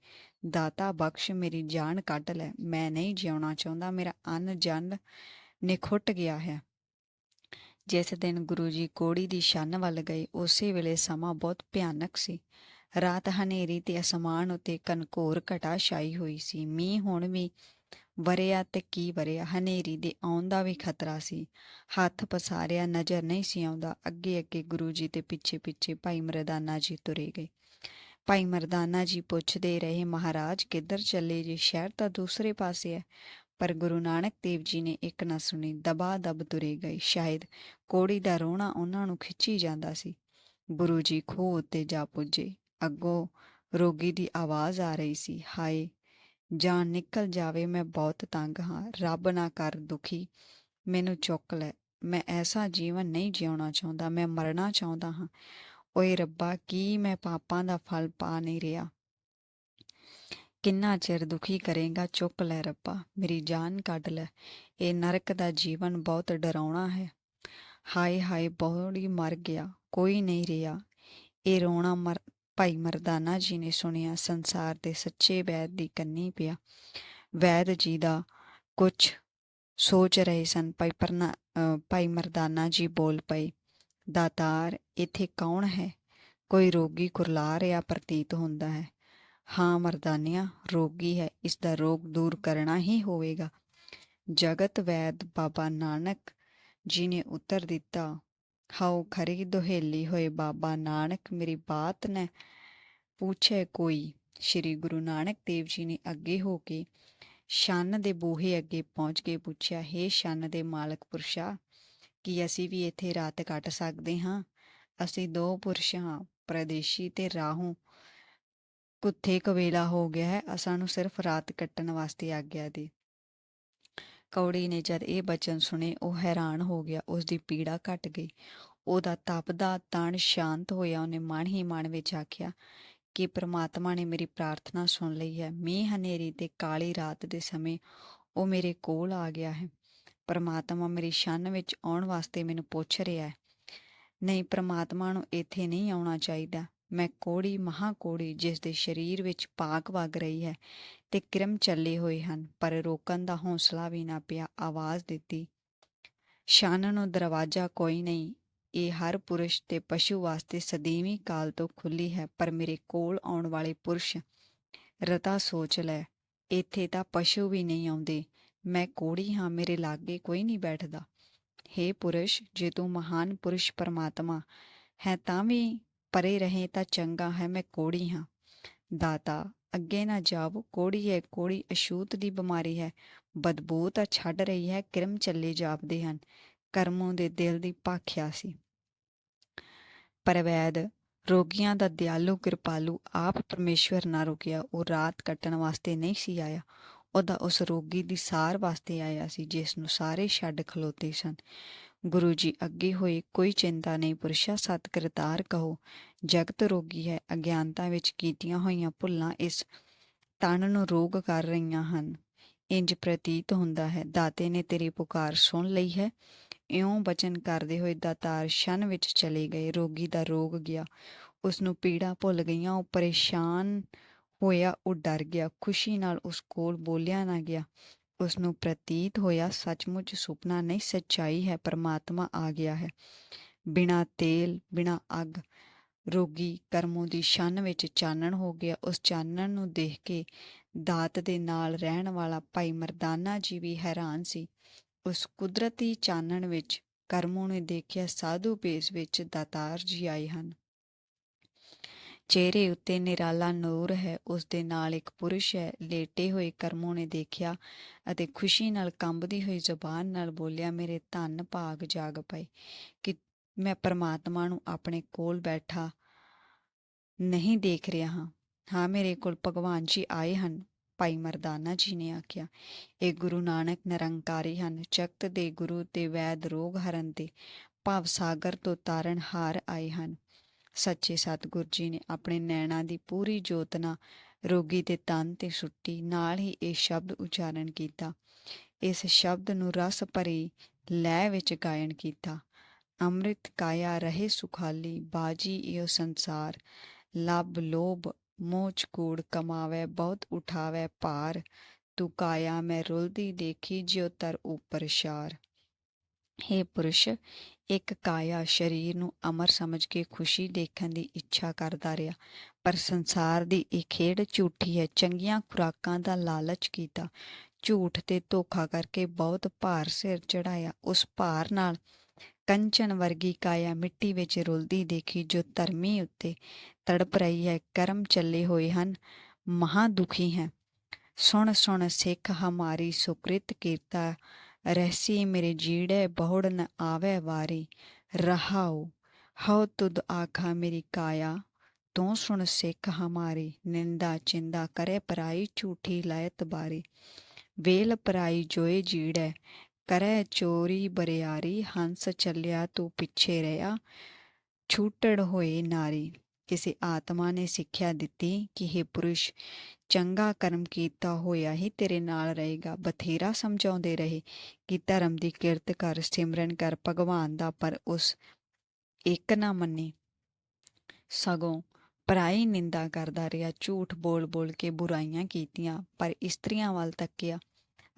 ਦਾਤਾ, ਬਖਸ਼ ਮੇਰੀ ਜਾਨ ਕੱਢ ਲੈ। ਮੈਂ ਨਹੀਂ ਜਿਉਣਾ ਚਾਹੁੰਦਾ। ਮੇਰਾ ਅੰਨ ਜਨ ਨਿਖੁੱਟ ਗਿਆ ਹੈ। ਜਿਸ ਦਿਨ ਗੁਰੂ ਜੀ ਕੋੜੀ ਦੀ ਛੰਨ ਵੱਲ ਗਏ, ਉਸੇ ਵੇਲੇ ਸਮਾਂ ਬਹੁਤ ਭਿਆਨਕ ਸੀ। ਰਾਤ ਹਨੇਰੀ ਤੇ ਅਸਮਾਨ ਉਤੇ ਕਨਕੋਰ ਘਟਾ ਛਾਈ ਹੋਈ ਸੀ। ਮੀਂਹ ਹੁਣ ਵੀ ਵਰਿਆ ਤੇ ਕੀ ਵਰਿਆ, ਹਨੇਰੀ ਦੇ ਆਉਣ ਦਾ ਵੀ ਖਤਰਾ ਸੀ। ਹੱਥ ਪਸਾਰਿਆ, ਨਜ਼ਰ ਨਹੀਂ ਸੀ ਆਉਂਦਾ। ਅੱਗੇ ਅੱਗੇ ਗੁਰੂ ਜੀ ਤੇ ਪਿੱਛੇ ਪਿੱਛੇ ਭਾਈ ਮਰਦਾਨਾ ਜੀ ਤੁਰੇ ਗਏ। ਭਾਈ ਮਰਦਾਨਾ ਜੀ ਪੁੱਛਦੇ ਰਹੇ, ਮਹਾਰਾਜ, ਕਿੱਧਰ ਚੱਲੇ ਜੀ? ਸ਼ਹਿਰ ਤਾਂ ਦੂਸਰੇ ਪਾਸੇ ਹੈ। ਪਰ ਗੁਰੂ ਨਾਨਕ ਦੇਵ ਜੀ ਨੇ ਇੱਕ ਨਾ ਸੁਣੀ, ਦਬਾ ਦਬ ਤੁਰੇ ਗਏ। ਸ਼ਾਇਦ ਕੋੜੀ ਦਾ ਰੋਣਾ ਉਹਨਾਂ ਨੂੰ ਖਿੱਚੀ ਜਾਂਦਾ ਸੀ। ਗੁਰੂ ਜੀ ਖੂਹ ਉੱਤੇ ਜਾ ਪੁੱਜੇ। ਅੱਗੋਂ ਰੋਗੀ ਦੀ ਆਵਾਜ਼ ਆ ਰਹੀ ਸੀ, ਹਾਏ, ਜਾਨ ਨਿਕਲ ਜਾਵੇ, ਮੈਂ ਬਹੁਤ ਤੰਗ ਹਾਂ। ਰੱਬ ਨਾ ਕਰ ਦੁਖੀ। ਮੈਨੂੰ ਚੁੱਕ ਲੈ। ਮੈਂ ਐਸਾ ਜੀਵਨ ਨਹੀਂ ਜਿਉਣਾ ਚਾਹੁੰਦਾ। ਮੈਂ ਮਰਨਾ ਚਾਹੁੰਦਾ ਹਾਂ। ਓਏ ਰੱਬਾ, ਕੀ ਮੈਂ ਪਾਪਾਂ ਦਾ ਫਲ ਪਾ ਨਹੀਂ ਰਿਹਾ? ਕਿੰਨਾ ਚਿਰ ਦੁਖੀ ਕਰੇਗਾ? ਚੁੱਕ ਲੈ ਰੱਬਾ, ਮੇਰੀ ਜਾਨ ਕੱਢ ਲੈ। ਇਹ ਨਰਕ ਦਾ ਜੀਵਨ ਬਹੁਤ ਡਰਾਉਣਾ ਹੈ। ਹਾਏ ਹਾਏ, ਬੋੜੀ ਮਰ ਗਿਆ, ਕੋਈ ਨਹੀਂ ਰਿਹਾ। ਇਹ ਰੋਣਾ ਮਰ, ਭਾਈ ਮਰਦਾਨਾ ਜੀ ਨੇ ਸੁਣਿਆ, ਸੰਸਾਰ ਦੇ ਸੱਚੇ ਵੈਦ ਦੀ ਕੰਨੀ ਪਿਆ। ਵੈਦ ਜੀ ਦਾ ਕੁਝ ਸੋਚ ਰਹੇ ਸਨ, ਭਾਈ ਪਰਨਾ ਭਾਈ ਮਰਦਾਨਾ ਜੀ ਬੋਲ ਪਏ, ਦਾਤਾਰ, ਇੱਥੇ ਕੌਣ ਹੈ? ਕੋਈ ਰੋਗੀ ਕੁਰਲਾ ਰਿਹਾ ਪ੍ਰਤੀਤ ਹੁੰਦਾ ਹੈ। ਹਾਂ ਮਰਦਾਨਿਆ, ਰੋਗੀ ਹੈ ਇਸ ਦਾ ਰੋਗ ਦੂਰ ਕਰਨਾ ਹੀ ਹੋਵੇਗਾ। ਜਗਤ ਵੈਦ ਬਾਬਾ ਨਾਨਕ ਜੀ ਨੇ ਉੱਤਰ ਦਿੱਤਾ ਹਾਉ ਖਰੀ ਦੁਹੇਲੀ ਹੋਏ ਬਾਬਾ ਨਾਨਕ, ਮੇਰੀ ਬਾਤ ਨੇ ਪੁੱਛੇ ਕੋਈ ਸ੍ਰੀ ਗੁਰੂ ਨਾਨਕ ਦੇਵ ਜੀ ਨੇ ਅੱਗੇ ਹੋ ਕੇ ਸ਼ਰਨ ਦੇ ਬੂਹੇ ਅੱਗੇ ਪਹੁੰਚ ਕੇ ਪੁੱਛਿਆ, ਹੇ ਸ਼ਰਨ ਦੇ ਮਾਲਕ ਪੁਰਸ਼ਾ, ਕੀ ਅਸੀਂ ਵੀ ਇੱਥੇ ਰਾਤ ਕੱਟ ਸਕਦੇ ਹਾਂ? ਅਸੀਂ ਦੋ ਪੁਰਸ਼ ਹਾਂ ਪ੍ਰਦੇਸ਼ੀ ਤੇ ਰਾਹੋਂ ਕੁੱਥੇ ਕਵੇਲਾ ਹੋ ਗਿਆ ਹੈ, ਅਸਾਂ ਨੂੰ ਸਿਰਫ ਰਾਤ ਕੱਟਣ ਵਾਸਤੇ ਆਗਿਆ ਦੇ। ਕੌੜੀ ਨੇ ਜਦ ਇਹ ਬਚਨ ਸੁਣੇ, ਉਹ ਹੈਰਾਨ ਹੋ ਗਿਆ ਉਸ ਦੀ ਪੀੜਾ ਘਟ ਗਈ। ਉਹਦਾ ਤਪਦਾ ਤਣ ਸ਼ਾਂਤ ਹੋਇਆ, ਉਹਨੇ ਮਨ ਹੀ ਮਨ ਵਿੱਚ ਆਖਿਆ, ਕਿ ਪ੍ਰਮਾਤਮਾ ਨੇ ਮੇਰੀ ਪ੍ਰਾਰਥਨਾ ਸੁਣ ਲਈ ਹੈ। ਮੀਂਹ ਹਨੇਰੀ ਤੇ ਕਾਲੀ ਰਾਤ ਦੇ ਸਮੇਂ ਉਹ ਮੇਰੇ ਕੋਲ ਆ ਗਿਆ ਹੈ। ਪ੍ਰਮਾਤਮਾ ਮੇਰੀ ਸ਼ਰਨ ਵਿੱਚ ਆਉਣ ਵਾਸਤੇ ਮੈਨੂੰ ਪੁੱਛ ਰਿਹਾ ਹੈ। ਨਹੀਂ, ਪ੍ਰਮਾਤਮਾ ਨੂੰ ਇੱਥੇ ਨਹੀਂ ਆਉਣਾ ਚਾਹੀਦਾ। ਮੈਂ ਕੋੜੀ ਮਹਾ ਕੋੜੀ ਜਿਸ ਦੇ ਸਰੀਰ ਵਿੱਚ ਪਾਕ ਵਗ ਰਹੀ ਹੈ ਤੇ ਕਿਰਮ ਚੱਲੇ ਹੋਏ ਹਨ, ਪਰ ਰੋਕਣ ਦਾ ਹੌਸਲਾ ਵੀ ਨਾ ਪਿਆ ਆਵਾਜ਼ ਦਿੱਤੀ। ਸ਼ਾਨ ਨੂੰ ਦਰਵਾਜ਼ਾ ਕੋਈ ਨਹੀਂ, ਇਹ ਹਰ ਪੁਰਸ਼ ਤੇ ਪਸ਼ੂ ਵਾਸਤੇ ਸਦੀਵੀ ਕਾਲ ਤੋਂ ਖੁੱਲੀ ਹੈ, ਪਰ ਮੇਰੇ ਕੋਲ ਆਉਣ ਵਾਲੇ ਪੁਰਸ਼ ਰਤਾ ਸੋਚ ਲੈ, ਇੱਥੇ ਤਾਂ ਪਸ਼ੂ ਵੀ ਨਹੀਂ ਆਉਂਦੇ, ਮੈਂ ਕੋੜੀ ਹਾਂ, ਮੇਰੇ ਲਾਗੇ ਕੋਈ ਨਹੀਂ ਬੈਠਦਾ। हे ਪੁਰਸ਼, ਜੇ ਤੂੰ ਮਹਾਨ ਪੁਰਸ਼ ਪਰਮਾਤਮਾ ਹੈ ਤਾਂ ਵੀ ਪਰੇ ਰਹੇ ਤਾਂ ਚੰਗਾ ਹੈ, ਮੈਂ ਕੋੜੀ ਹਾਂ। ਦਾਤਾ, ਅੱਗੇ ਨਾ ਜਾਵੋ ਕੋੜੀ ਹੈ, ਕੋੜੀ ਅਸ਼ੂਤ ਦੀ ਬਿਮਾਰੀ ਹੈ। ਬਦਬੂ ਤਾਂ ਛੱਡ ਰਹੀ ਹੈ, ਕਿਰਮ ਚੱਲੇ ਜਾਪਦੇ ਹਨ। ਕਰਮੋਂ ਦੇ ਦਿਲ ਦੀ ਭਾਖਿਆ ਸੀ। ਪਰਵੈਦ ਰੋਗੀਆਂ ਦਾ ਦਿਆਲੂ ਕਿਰਪਾਲੂ ਆਪ ਪਰਮੇਸ਼ਵਰ ਨਾ ਰੁਕਿਆ। ਉਹ ਰਾਤ ਕੱਟਣ ਵਾਸਤੇ ਨਹੀਂ ਸੀ ਆਇਆ। ਉਹਦਾ ਉਸ ਰੋਗੀ ਦੀ ਸਾਰ ਵਾਸਤੇ ਆਇਆ ਸੀ, ਜਿਸ ਨੂੰ ਸਾਰੇ ਛੱਡ ਖਲੋਤੇ ਸਨ। ਗੁਰੂ ਜੀ ਅੱਗੇ ਹੋਏ, ਕੋਈ ਚਿੰਤਾ ਨਹੀਂ ਪੁਰਸ਼ਾ ਸਤ ਕਰਤਾਰ ਕਹੋ। ਜਗਤ ਰੋਗੀ ਹੈ, ਅਗਿਆਨਤਾ ਵਿੱਚ ਕੀਤੀਆਂ ਹੋਈਆਂ ਭੁੱਲਾਂ ਇਸ ਤਨ ਨੂੰ ਰੋਗ ਕਰ ਰਹੀਆਂ ਹਨ। ਇੰਜ ਪ੍ਰਤੀਤ ਹੁੰਦਾ ਹੈ, ਦਾਤੇ ਨੇ ਤੇਰੀ ਪੁਕਾਰ ਸੁਣ ਲਈ ਹੈ। ਇਉਂ ਬਚਨ ਕਰਦੇ ਹੋਏ ਦਾਤਾਰ ਸ਼ਨ ਵਿੱਚ ਚਲੇ ਗਏ, ਰੋਗੀ ਦਾ ਰੋਗ ਗਿਆ। ਉਸ ਨੂੰ ਪੀੜਾ ਭੁੱਲ ਗਈਆਂ, ਉਹ ਪਰੇਸ਼ਾਨ ਹੋਇਆ, ਉਹ ਡਰ ਗਿਆ, ਖੁਸ਼ੀ ਨਾਲ ਉਸ ਕੋਲ ਬੋਲਿਆ ਨਾ ਗਿਆ। ਉਸ ਨੂੰ ਪ੍ਰਤੀਤ ਹੋਇਆ, ਸੱਚਮੁੱਚ ਸੁਪਨਾ ਨਹੀਂ, ਸੱਚਾਈ ਹੈ, ਪਰਮਾਤਮਾ ਆ ਗਿਆ ਹੈ। ਬਿਨਾ ਤੇਲ, ਬਿਨਾ ਅੱਗ, ਰੋਗੀ ਕਰਮੋਂ ਦੀ ਸ਼ਨ ਵਿੱਚ ਚਾਨਣ ਹੋ ਗਿਆ। ਉਸ ਚਾਨਣ ਨੂੰ ਦੇਖ ਕੇ ਦਾਤ ਦੇ ਨਾਲ ਰਹਿਣ ਵਾਲਾ ਭਾਈ ਮਰਦਾਨਾ ਜੀ ਵੀ ਹੈਰਾਨ ਸੀ। ਉਸ ਕੁਦਰਤੀ ਚਾਨਣ ਵਿੱਚ ਕਰਮੋਂ ਨੇ ਦੇਖਿਆ ਸਾਧੂ ਭੇਸ ਵਿੱਚ ਦਾਤਾਰ ਜੀ ਆਏ ਹਨ। ਚਿਹਰੇ ਉੱਤੇ ਨਿਰਾਲਾ ਨੂਰ ਹੈ ਉਸ ਦੇ ਨਾਲ ਇੱਕ ਪੁਰਸ਼ ਹੈ, ਲੇਟੇ ਹੋਏ ਕਰਮੋਂ ਨੇ ਦੇਖਿਆ ਅਤੇ ਖੁਸ਼ੀ ਨਾਲ ਕੰਬਦੀ ਹੋਈ ਜ਼ੁਬਾਨ ਨਾਲ ਬੋਲਿਆ, ਮੇਰੇ ਧੰਨ ਭਾਗ ਜਾਗ ਪਏ, ਕਿ ਮੈਂ ਪਰਮਾਤਮਾ ਨੂੰ ਆਪਣੇ ਕੋਲ ਬੈਠਾ ਨਹੀਂ ਦੇਖ ਰਿਹਾ ਹਾਂ। ਹਾਂ, ਮੇਰੇ ਕੋਲ ਭਗਵਾਨ ਜੀ ਆਏ ਹਨ। ਭਾਈ ਮਰਦਾਨਾ ਜੀ ਨੇ ਆਖਿਆ, ਇਹ ਗੁਰੂ ਨਾਨਕ ਨਿਰੰਕਾਰੀ ਹਨ, ਚਕਤ ਦੇ ਗੁਰੂ ਤੇ ਵੈਦ ਰੋਗ ਹਰਨ ਤੇ ਭਾਵ ਸਾਗਰ ਤੋਂ ਤਾਰਨ ਹਾਰ ਆਏ ਹਨ। ਸੱਚੇ ਸਤਿਗੁਰ ਜੀ ਨੇ ਆਪਣੇ ਨੈਣਾ ਦੀ ਪੂਰੀ ਜੋਤ ਨਾਲ ਰੋਗੀ ਦੇ ਤਨ ਤੇ ਸੁੱਟੀ, ਨਾਲ ਹੀ ਇਹ ਸ਼ਬਦ ਉਚਾਰਨ ਕੀਤਾ। ਇਸ ਸ਼ਬਦ ਨੂੰ ਰਸ ਭਰੀ ਲੈ ਵਿੱਚ ਗਾਇਨ ਕੀਤਾ। ਅੰਮ੍ਰਿਤ ਕਾਇਆ ਰਹੇ ਸੁਖਾਲੀ, ਬਾਜੀ ਇਹੋ ਸੰਸਾਰ। ਲਬ ਲੋਭ, ਮੋਚ ਕੂੜ ਕਮਾਵੇ, ਬਹੁਤ ਉਠਾਵੇ ਭਾਰ। ਤੂੰ ਕਾਇਆ ਮੈਂ ਰੁਲਦੀ ਦੇਖੀ, ਜਿਉ ਤਰ ਉਪਰ ਸ਼ਾਰ। हे ਪੁਰਸ਼, ਇੱਕ ਕਾਇਆ ਸਰੀਰ ਨੂੰ ਅਮਰ ਸਮਝ ਕੇ ਖੁਸ਼ੀ ਦੇਖਣ ਦੀ ਇੱਛਾ ਕਰਦਾ ਰਿਹਾ, ਪਰ ਸੰਸਾਰ ਦੀ ਇਹ ਖੇਡ ਝੂਠੀ ਹੈ। ਚੰਗੀਆਂ ਖੁਰਾਕਾਂ ਦਾ ਲਾਲਚ ਕੀਤਾ। ਝੂਠ ਤੇ ਧੋਖਾ ਕਰਕੇ ਬਹੁਤ ਭਾਰ ਸਿਰ ਚੜਾਇਆ ਉਸ ਭਾਰ ਨਾਲ ਕੰਚਨ ਵਰਗੀ ਕਾਇਆ ਮਿੱਟੀ ਵਿੱਚ ਰੁਲਦੀ ਦੇਖੀ, ਜੋ ਧਰਮੀ ਉੱਤੇ ਤੜਪ ਰਹੀ ਹੈ। ਕਰਮ ਚੱਲੇ ਹੋਏ ਹਨ, ਮਹਾ ਦੁਖੀ ਹੈ। ਸੁਣ ਸੁਣ ਸਿੱਖ ਹਮਾਰੀ ਸੁਕ੍ਰਿਤ ਕੀਰਤਾ ਰਹਿਸੀ ਮੇਰੇ ਜੀੜੇ ਬਹੁੜ ਨ ਆਵੇ ਵਾਰੀ ਰਹਾਉ ਹਉ ਤੁਧ ਆਖਾ ਮੇਰੀ ਕਾਇਆ ਤੂੰ ਸੁਣ ਸਿੱਖ ਹਮਾਰੀ ਨਿੰਦਾ ਚਿੰਦਾ ਕਰੇ ਪਰਾਈ ਝੂਠੀ ਲਾਇਤ ਬਾਰੀ ਵੇਲ ਪਰਾਈ ਜੋਏ ਜੀੜੈ ਕਰੈ ਚੋਰੀ ਬਰਿਆਰੀ ਹੰਸ ਚੱਲਿਆ ਤੂੰ ਪਿੱਛੇ ਰਿਆ ਛੂਟੜ ਹੋਏ ਨਾਰੀ ਕਿਸੇ ਆਤਮਾ ਨੇ ਸਿੱਖਿਆ ਦਿੱਤੀ ਕਿ ਇਹ ਪੁਰਸ਼, ਚੰਗਾ ਕਰਮ ਕੀਤਾ ਹੋਇਆ ਹੀ ਤੇਰੇ ਨਾਲ ਰਹੇਗਾ, ਬਥੇਰਾ ਸਮਝਾਉਂਦੇ ਰਹੇ ਕਿ ਧਰਮ ਦੀ ਕਿਰਤ ਕਰ, ਸਿਮਰਨ ਕਰ, ਭਗਵਾਨ ਦਾ, ਪਰ ਉਸ ਇੱਕ ਨਾ ਮੰਨੇ। ਸਗੋਂ ਪਰਾਈ ਨਿੰਦਾ ਕਰਦਾ ਰਿਹਾ, ਝੂਠ ਬੋਲ ਬੋਲ ਕੇ ਬੁਰਾਈਆਂ ਕੀਤੀਆਂ, ਪਰ ਇਸਤਰੀਆਂ ਵੱਲ ਤੱਕਿਆ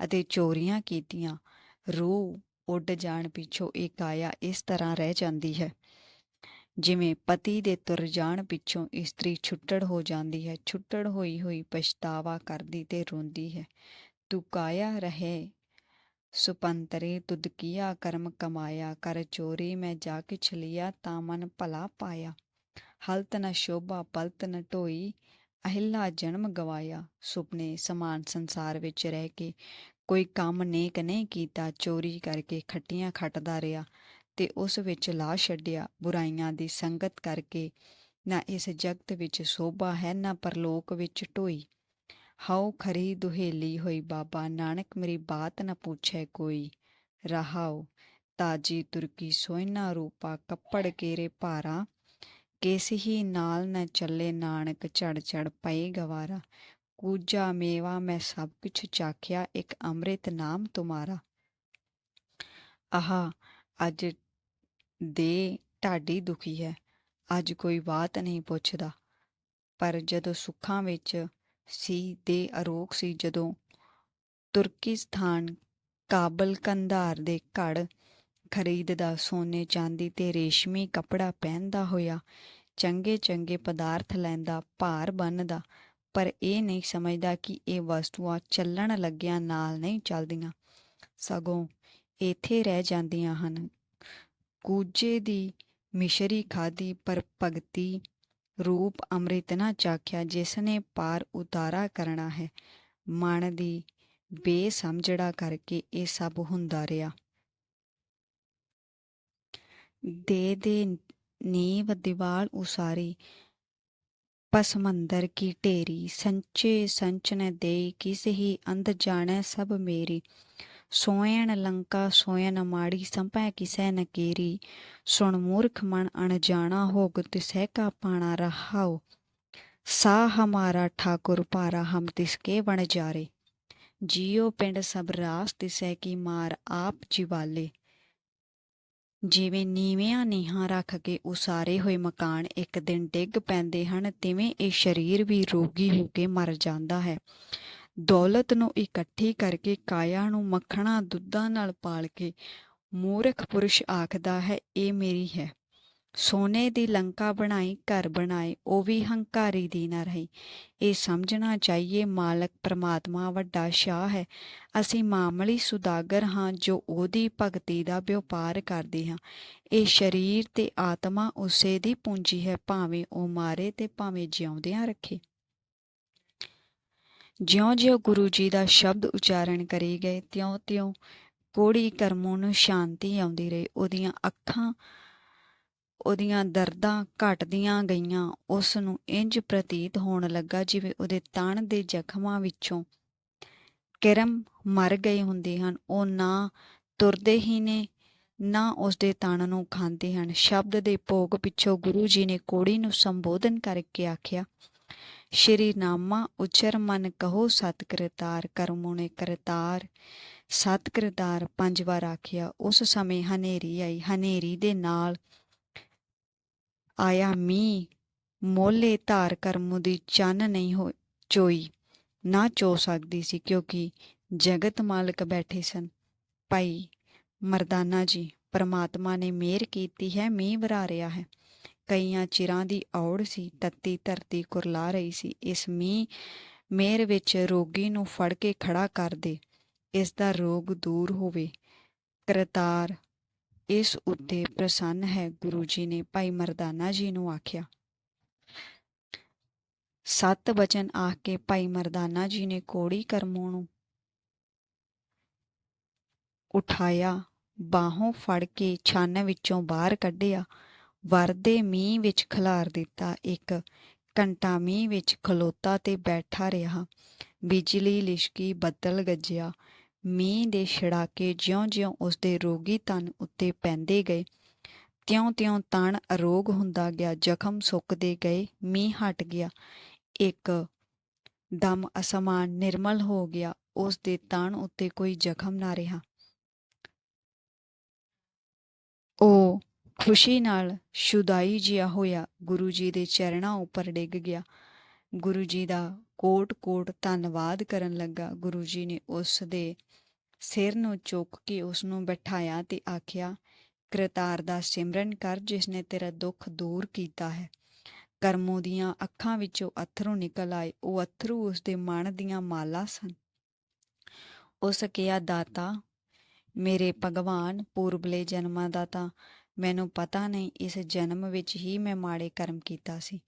ਅਤੇ ਚੋਰੀਆਂ ਕੀਤੀਆਂ। ਰੂਹ ਉੱਡ ਜਾਣ ਪਿੱਛੋਂ ਇਹ ਕਾਇਆ ਇਸ ਤਰ੍ਹਾਂ ਰਹਿ ਜਾਂਦੀ ਹੈ। ਜਿਵੇਂ ਪਤੀ ਦੇ ਤੁਰ ਜਾਣ ਪਿੱਛੋਂ ਇਸਤਰੀ ਛੁੱਟੜ ਹੋ ਜਾਂਦੀ ਹੈ, ਛੁੱਟੜ ਹੋਈ ਹੋਈ ਪਛਤਾਵਾ ਕਰਦੀ ਤੇ ਰੋਂਦੀ ਹੈ। ਤੂੰ ਕਾਇਆ ਰਹੇ? ਸੁਪੰਤਰੇ ਤੁਧ ਕੀਆ ਕਰਮ ਕਮਾਇਆ? ਕਰ ਚੋਰੀ ਮੈਂ ਜਾ ਕੇ ਛਲਿਆ ਤਾਂ ਮਨ ਭਲਾ ਪਾਇਆ। ਹਲਤ ਨ ਸ਼ੋਭਾ, ਪਲਤ ਨ ਢੋਈ, ਅਹਿਲਾ ਜਨਮ ਗਵਾਇਆ। ਸੁਪਨੇ ਸਮਾਨ ਸੰਸਾਰ ਵਿੱਚ ਰਹਿ ਕੇ ਕੋਈ ਕੰਮ ਨੇਕ ਨਹੀਂ ਕੀਤਾ, ਚੋਰੀ ਕਰਕੇ ਖੱਟੀਆਂ ਖੱਟਦਾ ਰਿਹਾ। ਤੇ ਉਸ ਵਿੱਚ ਲਾ ਛੱਡਿਆ, ਬੁਰਾਈਆਂ ਦੀ ਸੰਗਤ ਕਰਕੇ। ਨਾ ਇਸ ਜਗਤ ਵਿੱਚ ਸੋਭਾ ਹੈ, ਨਾ ਪਰਲੋਕ ਵਿੱਚ ਢੋਈ। ਹਉ ਖਰੀ ਦੁਹੇਲੀ ਹੋਈ ਬਾਬਾ, ਨਾਨਕ ਮੇਰੀ ਬਾਤ ਨ ਪੁੱਛੇ ਕੋਈ। ਰਹਾਉ ਤਾਜੀ ਤੁਰਕੀ ਸੋਇਨਾ ਰੂਪਾ, ਕੱਪੜ ਕੇਰੇ ਭਾਰਾ। ਕੇਸ ਹੀ ਨਾਲ ਨਾ ਚੱਲੇ ਨਾਨਕ ਚੜ ਚੜ ਪਏ ਗਵਾਰਾ। ਕੂਜਾ ਮੇਵਾ ਮੈਂ ਸਭ ਕੁਛ ਚਾਖਿਆ, ਇੱਕ ਅੰਮ੍ਰਿਤ ਨਾਮ ਤੁਮਾਰਾ। ਆਹਾ, ਅੱਜ ਦੇ ਢਾਡੀ ਦੁਖੀ ਹੈ। ਅੱਜ ਕੋਈ ਬਾਤ ਨਹੀਂ ਪੁੱਛਦਾ। ਪਰ ਜਦੋਂ ਸੁੱਖਾਂ ਵਿੱਚ ਸੀ ਦੇ ਅਰੋਗ ਸੀ, ਜਦੋਂ ਤੁਰਕਿਸਤਾਨ ਕਾਬਲ ਕੰਧਾਰ ਦੇ ਘੜ ਖਰੀਦਦਾ ਸੋਨੇ ਚਾਂਦੀ ਤੇ ਰੇਸ਼ਮੀ ਕੱਪੜਾ ਪਹਿਨਦਾ ਹੋਇਆ ਚੰਗੇ ਚੰਗੇ ਪਦਾਰਥ ਲੈਂਦਾ, ਭਾਰ ਬੰਨਦਾ, ਪਰ ਇਹ ਨਹੀਂ ਸਮਝਦਾ ਕਿ ਇਹ ਵਸਤੂਆਂ ਚੱਲਣ ਲੱਗਿਆਂ, ਨਾਲ ਨਹੀਂ ਚੱਲਦੀਆਂ। ਸਗੋਂ ਇੱਥੇ ਰਹਿ ਜਾਂਦੀਆਂ ਹਨ। ਕੂਜੇ ਦੀ ਮਿਸ਼ਰੀ ਖਾਦੀ ਪਰ ਭਗਤੀ ਰੂਪ ਅੰਮ੍ਰਿਤ ਨਾ ਚਾਖਿਆ ਜਿਸ ਨੇ ਪਾਰ ਉਤਾਰਾ ਕਰਨਾ ਹੈ। ਮਨ ਦੀ ਬੇਸਮਝੜਾ ਕਰਕੇ ਇਹ ਸਭ ਹੁੰਦਾ ਰਿਹਾ। ਦੇ ਦੇ ਨੀਵ ਦੀਵਾਲ ਉਸਾਰੀ ਪਸਮੰਦਰ ਕੀ ਢੇਰੀ, ਸੰਚੇ ਸੰਚਨ ਦੇ ਕਿਸ ਹੀ ਅੰਧ ਜਾਣੈ ਸਭ ਮੇਰੀ। ਸੋਇਣ ਲੰਕਾ ਸੋਇਣ ਮਾੜੀ ਸੰਪੈ ਕਿਸੈ ਨ ਕੀਰੀ। ਸੁਣ ਮੂਰਖ ਮਨ ਅਣਜਾਣਾ ਹੋਗ ਤਿਸੈ ਕਾ ਪਾਣਾ ਰਹਾਉ। ਸਾ ਹਮਾਰਾ ਠਾਕੁਰ ਪਾਰਾ ਹਮ ਤਿਸਕੇ ਬਣ ਜਾਰੇ। ਜੀਉ ਪਿੰਡ ਸਭ ਰਾਸ ਤਿਸੈ ਕੀ ਮਾਰ ਆਪ ਜਿਵਾਲੇ। ਜਿਵੇਂ ਨੀਵਿਆਂ ਨੀਹਾਂ ਰੱਖ ਕੇ ਉਸਾਰੇ ਹੋਏ ਮਕਾਨ ਇੱਕ ਦਿਨ ਡਿੱਗ ਪੈਂਦੇ ਹਨ, ਤਿਵੇਂ ਇਹ ਸਰੀਰ ਵੀ ਰੋਗੀ ਹੋ ਕੇ ਮਰ ਜਾਂਦਾ ਹੈ। ਦੌਲਤ ਨੂੰ ਇਕੱਠੀ ਕਰਕੇ ਕਾਇਆ ਨੂੰ ਮੱਖਣਾ ਦੁੱਧਾਂ ਨਾਲ ਪਾਲ ਕੇ ਮੂਰਖ ਪੁਰਸ਼ ਆਖਦਾ ਹੈ, ਇਹ ਮੇਰੀ ਹੈ। ਸੋਨੇ ਦੀ ਲੰਕਾ ਬਣਾਈ, ਘਰ ਬਣਾਏ, ਉਹ ਵੀ ਹੰਕਾਰੀ ਦੀ ਨਾ ਰਹੀ। ਇਹ ਸਮਝਣਾ ਚਾਹੀਏ, ਮਾਲਕ ਪ੍ਰਮਾਤਮਾ ਵੱਡਾ ਸ਼ਾਹ ਹੈ। ਅਸੀਂ ਮਾਮਲੀ ਸੁਦਾਗਰ ਹਾਂ, ਜੋ ਉਹਦੀ ਭਗਤੀ ਦਾ ਵਪਾਰ ਕਰਦੇ ਹਾਂ। ਇਹ ਸਰੀਰ ਤੇ ਆਤਮਾ ਉਸੇ ਦੀ ਪੂੰਜੀ ਹੈ, ਭਾਵੇਂ ਉਹ ਮਾਰੇ ਤੇ ਭਾਵੇਂ ਜਿਉਂਦਿਆਂ ਰੱਖੇ। ਜਿਉਂ-ਜਿਉਂ ਗੁਰੂ ਜੀ ਦਾ ਸ਼ਬਦ ਉਚਾਰਨ ਕਰੀ ਗਏ, ਤਿਉਂ-ਤਿਉਂ ਕੋੜੀ ਕਰਮੋਂ ਨੂੰ ਸ਼ਾਂਤੀ ਆਉਂਦੀ ਰਹੀ। ਉਹਦੀਆਂ ਅੱਖਾਂ, ਉਹਦੀਆਂ ਦਰਦਾਂ ਘਟਦੀਆਂ ਗਈਆਂ। ਉਸ ਨੂੰ ਇੰਜ ਪ੍ਰਤੀਤ ਹੋਣ ਲੱਗਾ ਜਿਵੇਂ ਉਹਦੇ ਤਣ ਦੇ ਜ਼ਖਮਾਂ ਵਿੱਚੋਂ ਕਿਰਮ ਮਰ ਗਏ ਹੁੰਦੇ ਹਨ। ਉਹ ਨਾ ਤੁਰਦੇ ਹੀ ਨੇ, ਨਾ ਉਸ ਦੇ ਤਣ ਨੂੰ ਖਾਂਦੇ ਹਨ। ਸ਼ਬਦ ਦੇ ਭੋਗ ਪਿੱਛੋਂ ਗੁਰੂ ਜੀ ਨੇ ਕੋੜੀ ਨੂੰ ਸੰਬੋਧਨ ਕਰਕੇ ਆਖਿਆ ਸ਼੍ਰੀ ਨਾਮਾ ਉਚਰ ਮਨ ਕਹੋ ਸਤ ਕਰਤਾਰ ਕਰਮੁਨੇ ਕਰਤਾਰ। ਸਤ ਕਰਤਾਰ ਪੰਜ ਵਾਰ ਆਖਿਆ, ਉਸ ਸਮੇਂ ਹਨੇਰੀ ਆਈ, ਹਨੇਰੀ ਦੇ ਨਾਲ ਆਇਆ ਮੀਂਹ। ਮੋਲੇ ਧਾਰ ਕਰਮ ਦੀ ਚੰਨ ਨਹੀਂ ਹੋ, ਚੋਈ, ਨਾ ਚੋ ਸਕਦੀ ਸੀ ਕਿਉਂਕਿ ਜਗਤ ਮਾਲਕ ਬੈਠੇ ਸਨ। ਭਾਈ ਮਰਦਾਨਾ ਜੀ, ਪਰਮਾਤਮਾ ਨੇ ਮਿਹਰ ਕੀਤੀ ਹੈ, ਮੀਂਹ ਵਰਾ ਰਿਹਾ ਹੈ। ਕਈਆਂ ਚਿਰਾਂ ਦੀ ਔੜ ਸੀ, ਤੱਤੀ ਧਰਤੀ ਕੁਰਲਾ ਰਹੀ ਸੀ। ਇਸ ਮੀਂਹ ਮੇਰ ਵਿੱਚ ਰੋਗੀ ਨੂੰ ਫੜ ਕੇ ਖੜਾ ਕਰ ਦੇ। ਇਸ ਦਾ ਰੋਗ ਦੂਰ ਹੋਵੇ। ਕਰਤਾਰ, ਇਸ ਉੱਤੇ ਪ੍ਰਸੰਨ ਹੈ, ਗੁਰੂ ਜੀ ਨੇ ਭਾਈ ਮਰਦਾਨਾ ਜੀ ਨੂੰ ਆਖਿਆ। ਸਤ ਬਚਨ ਆਖ ਕੇ ਭਾਈ ਮਰਦਾਨਾ ਜੀ ਨੇ ਕੋੜੀ ਕਰਮੋਂ ਨੂੰ ਉਠਾਇਆ, ਬਾਹੋਂ ਫੜ ਕੇ ਛੰਨ ਵਿੱਚੋਂ ਬਾਹਰ ਕੱਢਿਆ। ਵਰਦੇ ਮੀਂਹ ਵਿੱਚ ਖਿਲਾਰ ਦਿੱਤਾ, ਇੱਕ ਘੰਟਾ ਮੀਂਹ ਵਿੱਚ ਖਲੋਤਾ ਤੇ ਬੈਠਾ ਰਿਹਾ। ਬਿਜਲੀ ਲਿਸ਼ਕੀ ਬੱਦਲ ਗੱਜਿਆ। ਮੀਂਹ ਦੇ ਛੜਾਕੇ ਜਿਉਂ-ਜਿਉਂ ਉਸਦੇ ਰੋਗੀ ਤਨ ਉੱਤੇ ਪੈਂਦੇ ਗਏ। ਤਿਉਂ-ਤਿਉਂ ਤਣ ਅਰੋਗ ਹੁੰਦਾ ਗਿਆ, ਜ਼ਖਮ ਸੁੱਕਦੇ ਗਏ, ਮੀਂਹ ਹਟ ਗਿਆ। ਇੱਕ ਦਮ ਅਸਮਾਨ ਨਿਰਮਲ ਹੋ ਗਿਆ ਉਸ ਦੇ ਤਣ ਉੱਤੇ ਕੋਈ ਜ਼ਖਮ ਨਾ ਰਿਹਾ। ਉਹ ਖੁਸ਼ੀ ਨਾਲ ਸ਼ੁਦਾਈ ਜਿਹਾ ਹੋਇਆ, ਗੁਰੂ ਜੀ ਦੇ ਚਰਨਾਂ ਉੱਪਰ ਡਿੱਗ ਗਿਆ। ਗੁਰੂ ਜੀ ਦਾ ਕੋਟ-ਕੋਟ ਧੰਨਵਾਦ ਕਰਨ ਲੱਗਾ। ਗੁਰੂ ਜੀ ਨੇ ਉਸ ਦੇ ਸਿਰ ਨੂੰ ਚੁੱਕ ਕੇ ਉਸ ਨੂੰ ਬਿਠਾਇਆ ਤੇ ਆਖਿਆ, ਕਰਤਾਰ ਦਾ ਸਿਮਰਨ ਕਰ ਜਿਸ ਨੇ ਤੇਰਾ ਦੁੱਖ ਦੂਰ ਕੀਤਾ ਹੈ। ਕਰਮੋਂ ਦੀਆਂ ਅੱਖਾਂ ਵਿੱਚੋਂ ਅਥਰੂ ਨਿਕਲ ਆਏ। ਉਹ ਅਥਰੂ ਉਸ ਦੇ ਮਨ ਦੀਆਂ ਮਾਲਾ ਸਨ। ਉਸ ਕਿਹਾ, ਦਾਤਾ, ਮੇਰੇ ਭਗਵਾਨ, ਪੂਰਬਲੇ ਜਨਮਾਂ ਦਾ ਤਾਂ ਮੈਨੂੰ ਪਤਾ ਨਹੀਂ, ਇਸ ਜਨਮ ਵਿੱਚ ਹੀ ਮੈਂ ਮਾੜੇ ਕਰਮ ਕੀਤਾ ਸੀ।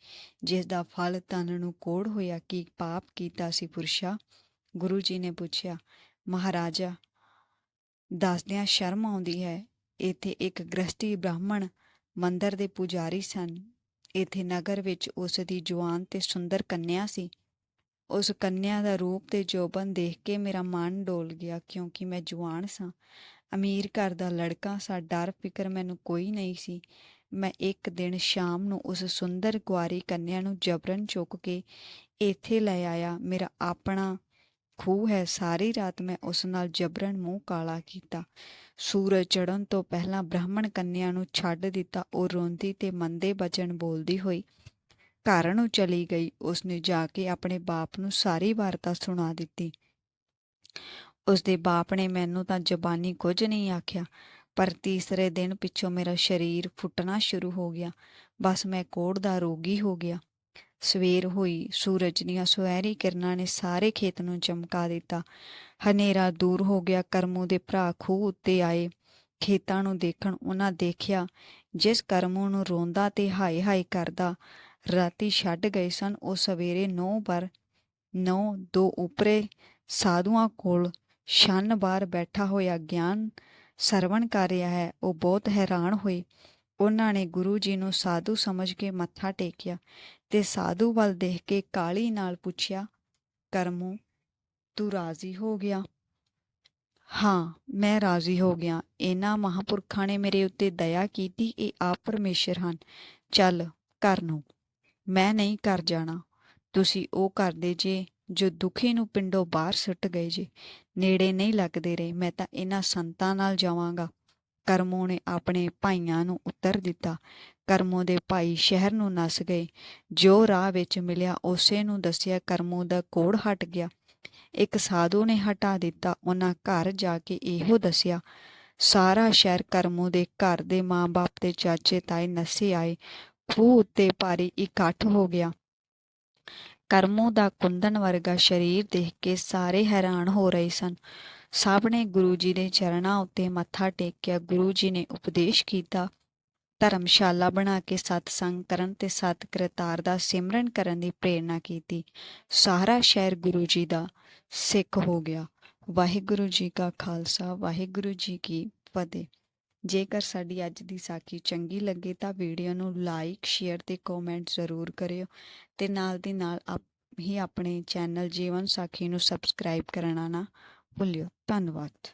ਜਿਸ ਦਾ ਫਲ ਤਨ ਨੂੰ ਕੋੜ ਹੋਇਆ ਕਿ ਪਾਪ ਕੀਤਾ ਸੀ ਪੁਰਸ਼ਾ, ਗੁਰੂ ਜੀ ਨੇ ਪੁੱਛਿਆ, ਮਹਾਰਾਜਾ, ਦੱਸਦਿਆਂ ਸ਼ਰਮ ਆਉਂਦੀ ਹੈ, ਇੱਥੇ ਇੱਕ ਗ੍ਰਸਤੀ ਬ੍ਰਾਹਮਣ ਮੰਦਰ ਦੇ ਪੁਜਾਰੀ ਸਨ। ਇੱਥੇ ਨਗਰ ਵਿੱਚ ਉਸ ਦੀ ਜਵਾਨ ਤੇ ਸੁੰਦਰ ਕੰਨਿਆ ਸੀ। ਉਸ ਕੰਨਿਆ ਦਾ ਰੂਪ ਤੇ ਜੋਬਨ ਦੇਖ ਕੇ ਮੇਰਾ ਮਨ ਡੋਲ ਗਿਆ, ਕਿਉਂਕਿ ਮੈਂ ਜਵਾਨ ਸਾਂ। ਅਮੀਰ ਘਰ ਦਾ ਲੜਕਾ, ਸਾਂ ਡਰ, ਫਿਕਰ ਮੈਨੂੰ ਕੋਈ ਨਹੀਂ ਸੀ। ਮੈਂ ਇੱਕ ਦਿਨ ਸ਼ਾਮ ਨੂੰ ਉਸ ਸੁੰਦਰ ਕੁਆਰੀ ਕੰਨਿਆ ਨੂੰ ਜਬਰਨ ਚੁੱਕ ਕੇ ਇੱਥੇ ਲੈ ਆਇਆ। ਮੇਰਾ ਆਪਣਾ ਖੂਹ ਹੈ। ਸਾਰੀ ਰਾਤ ਮੈਂ ਉਸ ਨਾਲ ਜਬਰਨ ਮੂੰਹ ਕਾਲਾ ਕੀਤਾ। ਸੂਰਜ ਚੜ੍ਹਨ ਤੋਂ ਪਹਿਲਾਂ ਬ੍ਰਾਹਮਣ ਕੰਨਿਆ ਨੂੰ ਛੱਡ ਦਿੱਤਾ। ਉਹ ਰੋਂਦੀ ਤੇ ਮੰਦੇ ਬਚਨ ਬੋਲਦੀ ਹੋਈ ਘਰ ਨੂੰ ਚਲੀ ਗਈ। ਉਸਨੇ ਜਾ ਕੇ ਆਪਣੇ ਬਾਪ ਨੂੰ ਸਾਰੀ ਵਾਰਤਾ ਸੁਣਾ ਦਿੱਤੀ। ਉਸਦੇ ਬਾਪ ਨੇ ਮੈਨੂੰ ਤਾਂ ਜ਼ਬਾਨੀ ਕੁਝ ਨਹੀਂ ਆਖਿਆ, ਪਰ ਤੀਸਰੇ ਦਿਨ ਪਿੱਛੋਂ ਮੇਰਾ ਸਰੀਰ ਫੁੱਟਣਾ ਸ਼ੁਰੂ ਹੋ ਗਿਆ, ਬਸ ਮੈਂ ਕੋੜ ਦਾ ਰੋਗੀ ਹੋ ਗਿਆ। ਸਵੇਰ ਹੋਈ, ਸੂਰਜ ਦੀਆਂ ਸੁਨਹਿਰੀ ਕਿਰਨਾਂ ਨੇ ਸਾਰੇ ਖੇਤ ਨੂੰ ਚਮਕਾ ਦਿੱਤਾ। ਹਨੇਰਾ ਦੂਰ ਹੋ ਗਿਆ, ਕਰਮੂ ਦੇ ਭਰਾ ਖੂਹ ਉੱਤੇ ਆਏ। ਖੇਤਾਂ ਨੂੰ ਦੇਖਣ ਉਹਨਾਂ ਦੇਖਿਆ, ਜਿਸ ਕਰਮੂ ਨੂੰ ਰੋਂਦਾ ਤੇ ਹਾਏ ਹਾਏ ਕਰਦਾ, ਰਾਤੀ ਛੱਡ ਗਏ ਸਨ, ਉਹ ਸਵੇਰੇ 9 ਪਰ 9 ਦੋ ਉਪਰੇ ਸਾਧੂਆਂ ਕੋਲ ਛੰਨ ਬਾਹਰ ਬੈਠਾ ਹੋਇਆ ਗਿਆਨ ਸਰਵਣ ਕਰ ਰਿਹਾ ਹੈ। ਉਹ ਬਹੁਤ ਹੈਰਾਨ ਹੋਏ। ਉਹਨਾਂ ਨੇ ਗੁਰੂ ਜੀ ਨੂੰ ਸਾਧੂ ਸਮਝ ਕੇ ਮੱਥਾ ਟੇਕਿਆ ਤੇ ਸਾਧੂ ਵੱਲ ਦੇਖ ਕੇ ਕਾਲੀ ਨਾਲ ਪੁੱਛਿਆ, ਕਰਮੂ, ਤੂੰ ਰਾਜ਼ੀ ਹੋ ਗਿਆ? ਹਾਂ, ਮੈਂ ਰਾਜ਼ੀ ਹੋ ਗਿਆ। ਇਹਨਾਂ ਮਹਾਪੁਰਖਾਂ ਨੇ ਮੇਰੇ ਉੱਤੇ ਦਇਆ ਕੀਤੀ। ਇਹ ਆਪ ਪਰਮੇਸ਼ਰ ਹਨ। ਚੱਲ, ਘਰ ਨੂੰ। ਮੈਂ ਨਹੀਂ ਕਰ ਜਾਣਾ। ਤੁਸੀਂ ਉਹ ਕਰਦੇ ਜੇ ਜੋ ਦੁਖੀ ਨੂੰ ਪਿੰਡੋਂ ਬਾਹਰ ਸੁੱਟ ਗਏ ਜੇ। ਨੇੜੇ ਨਹੀਂ ਲੱਗਦੇ ਰਹੇ, ਮੈਂ ਤਾਂ ਇਹਨਾਂ ਸੰਤਾਂ ਨਾਲ ਜਾਵਾਂਗਾ। ਕਰਮੋਂ ਨੇ ਆਪਣੇ ਭਾਈਆਂ ਨੂੰ ਉੱਤਰ ਦਿੱਤਾ। ਕਰਮੋਂ ਦੇ ਭਾਈ ਸ਼ਹਿਰ ਨੂੰ ਨਸ ਗਏ। ਜੋ ਰਾਹ ਵਿੱਚ ਮਿਲਿਆ, ਉਸੇ ਨੂੰ ਦੱਸਿਆ ਕਰਮੋਂ ਦਾ ਕੋੜ ਹਟ ਗਿਆ। ਇੱਕ ਸਾਧੂ ਨੇ ਹਟਾ ਦਿੱਤਾ, ਉਹਨਾਂ ਘਰ ਜਾ ਕੇ ਇਹੋ ਦੱਸਿਆ, ਸਾਰਾ ਸ਼ਹਿਰ ਕਰਮੋਂ ਦੇ ਘਰ ਦੇ ਮਾਂ-ਬਾਪ ਤੇ ਚਾਚੇ ਤਾਏ ਨਸੇ ਆਏ। ਖੂਹ ਉੱਤੇ ਭਾਰੀ ਇਕੱਠ ਹੋ ਗਿਆ। ਕਰਮੋਂ ਦਾ ਕੁੰਦਨ ਵਰਗਾ ਸਰੀਰ ਦੇਖ ਕੇ ਸਾਰੇ ਹੈਰਾਨ ਹੋ ਰਹੇ ਸਨ। ਸਭ ਨੇ ਗੁਰੂ ਜੀ ਦੇ ਚਰਨਾਂ ਉੱਤੇ ਮੱਥਾ ਟੇਕਿਆ ਗੁਰੂ ਜੀ ਨੇ ਉਪਦੇਸ਼ ਕੀਤਾ, ਧਰਮਸ਼ਾਲਾ ਬਣਾ ਕੇ ਸਤਸੰਗ ਕਰਨ ਤੇ ਸਤ ਕਰਤਾਰ ਦਾ ਸਿਮਰਨ ਕਰਨ ਦੀ ਪ੍ਰੇਰਣਾ ਕੀਤੀ। ਸਾਰਾ ਸ਼ਹਿਰ ਗੁਰੂ ਜੀ ਦਾ ਸਿੱਖ ਹੋ ਗਿਆ। ਵਾਹਿਗੁਰੂ ਜੀ ਕਾ ਖਾਲਸਾ, ਵਾਹਿਗੁਰੂ ਜੀ ਕੀ ਫਤਿਹ। ਜੇਕਰ ਸਾਡੀ ਅੱਜ ਦੀ ਸਾਖੀ ਚੰਗੀ ਲੱਗੇ ਤਾਂ ਵੀਡੀਓ ਨੂੰ ਲਾਈਕ ਸ਼ੇਅਰ ਤੇ ਕਮੈਂਟ ਜ਼ਰੂਰ ਕਰਿਓ ਤੇ ਨਾਲ ਦੀ ਨਾਲ ਆਪ ਹੀ ਆਪਣੇ ਚੈਨਲ ਜੀਵਨ ਸਾਖੀ ਨੂੰ ਸਬਸਕ੍ਰਾਈਬ ਕਰਨਾ ਨਾ ਭੁੱਲਿਓ। ਧੰਨਵਾਦ।